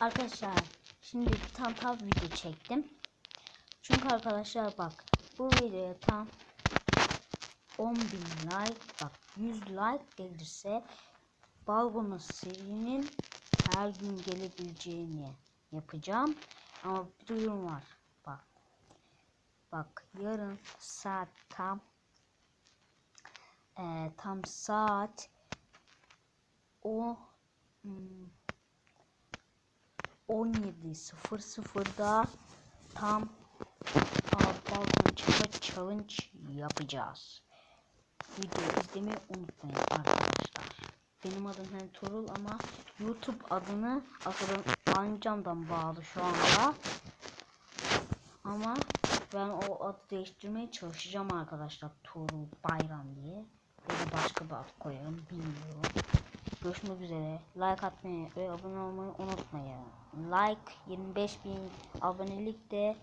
Arkadaşlar şimdi tam tam video çektim. Çünkü arkadaşlar bak bu videoya tam 10.000 like bak 100 like gelirse Balgon'un serinin her gün gelebileceğini yapacağım. Ama bir duyum var. Bak. Bak yarın saat tam eee, tam saat o hmm, 17.00'da tam Balkon Çapa Challenge yapacağız. Video izlemeyi unutmayın arkadaşlar. Benim adım hem Torul ama YouTube adını aslında Ancam'dan bağlı şu anda. Ama ben o adı değiştirmeye çalışacağım arkadaşlar. Torul Bayram diye. Da başka bir ad koyarım bilmiyorum. Görüşmek üzere. Like atmayı ve abone olmayı unutmayın. Like 25.000 abonelik de